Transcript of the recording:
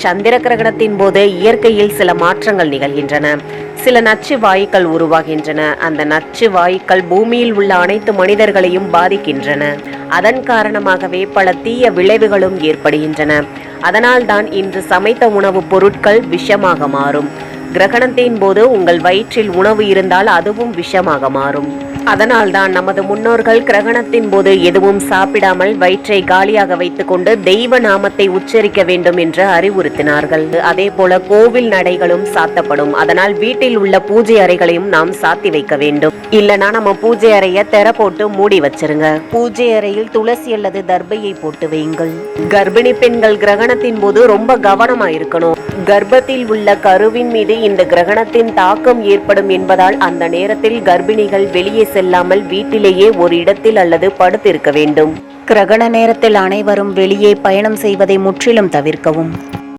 சந்திர கிரகணத்தின் போது இயற்கையில் சில மாற்றங்கள் நிகழ்கின்றன. சில நச்சு வாயுக்கள் உருவாகின்றன. அந்த நச்சு வாயுக்கள் பூமியில் உள்ள அனைத்து மனிதர்களையும் பாதிக்கின்றன. அதன் காரணமாகவே பல தீய விளைவுகளும் ஏற்படுகின்றன. அதனால்தான் இன்று சமைத்த உணவுப் பொருட்கள் விஷமாக மாறும். கிரகணத்தின் போது உங்கள் வயிற்றில் உணவு இருந்தால் அதுவும் விஷமாக மாறும். அதனால்தான் நமது முன்னோர்கள் கிரகணத்தின் போது எதுவும் சாப்பிடாமல் வயிற்றை காலியாக வைத்துக்கொண்டு தெய்வ நாமத்தை உச்சரிக்க வேண்டும் என்று அறிவுறுத்தினார்கள். அதே போல கோவில் நடைகளும் சாத்தப்படும். அதனால் வீட்டில் உள்ள பூஜை அறைகளையும் நாம் சாத்தி வைக்க வேண்டும். இல்லனா நம்ம பூஜை அறைய தெர போட்டு மூடி வச்சிருங்க. பூஜை அறையில் துளசி அல்லது தர்பையை போட்டு வையுங்கள். கர்ப்பிணி பெண்கள் கிரகணத்தின் போது ரொம்ப கவனமா இருக்கணும். கர்ப்பத்தில் உள்ள கருவின் மீது இந்த கிரகணத்தின் தாக்கம் ஏற்படும் என்பதால் அந்த நேரத்தில் கர்ப்பிணிகள் வெளியே செல்லாமல் வீட்டிலேயே ஒரு இடத்தில் அல்லது படுத்திருக்க வேண்டும். கிரகண நேரத்தில் அனைவரும் வெளியே பயணம் செய்வதை முற்றிலும் தவிர்க்கவும்.